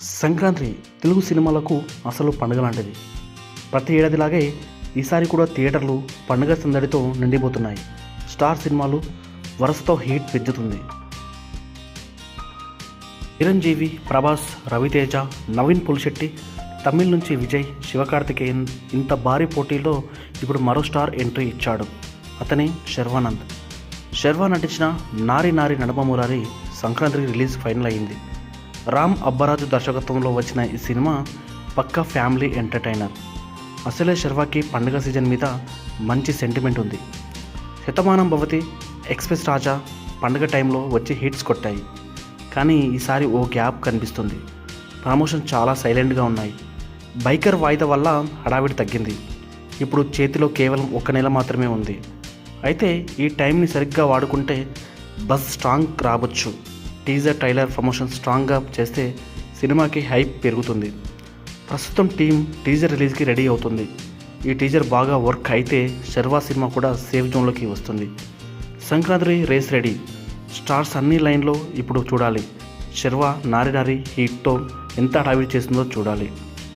సంక్రాంతి తెలుగు సినిమాలకు అసలు పండుగ లాంటిది. ప్రతి ఏడాదిలాగే ఈసారి కూడా థియేటర్లు పండుగ సందడితో నిండిపోతున్నాయి. స్టార్ సినిమాలు వరుసతో హీట్ పెంచుతుంది. చిరంజీవి ప్రభాస్ రవితేజ నవీన్ పులిశెట్టి తమిళ్ నుంచి విజయ్ శివకార్తికేయన్ ఇంత భారీ పోటీలో ఇప్పుడు మరో స్టార్ ఎంట్రీ ఇచ్చాడు. అతనే శర్వానంద్. శర్వా నటించిన నారి నారి నడమ మురారి సంక్రాంతికి రిలీజ్ ఫైనల్ అయింది. రామ్ అబ్బరాజు దర్శకత్వంలో వచ్చిన ఈ సినిమా పక్కా ఫ్యామిలీ ఎంటర్టైనర్. అసలే శర్వాకి పండుగ సీజన్ మీద మంచి సెంటిమెంట్ ఉంది. శతమానం భవతి ఎక్స్ప్రెస్ రాజా పండుగ టైంలో వచ్చి హిట్స్ కొట్టాయి. కానీ ఈసారి ఓ గ్యాప్ కనిపిస్తుంది. ప్రమోషన్ చాలా సైలెంట్గా ఉన్నాయి. బైకర్ వాయిదా వల్ల హడావిడి తగ్గింది. ఇప్పుడు చేతిలో కేవలం ఒక నెల మాత్రమే ఉంది. అయితే ఈ టైంని సరిగ్గా వాడుకుంటే బస్ స్ట్రాంగ్ రావచ్చు టీజర్ ట్రైలర్ ప్రమోషన్ స్ట్రాంగ్గా చేస్తే సినిమాకి హైప్ పెరుగుతుంది. ప్రస్తుతం టీం టీజర్ రిలీజ్కి రెడీ అవుతుంది. ఈ టీజర్ బాగా వర్క్ అయితే శర్వా సినిమా కూడా సేఫ్ జోన్లోకి వస్తుంది. Sankranti race ready. స్టార్స్ అన్ని లైన్లో ఇప్పుడు చూడాలి. శర్వా నారి నారి హీట్తో ఎంత హడావిడి చేస్తుందో చూడాలి.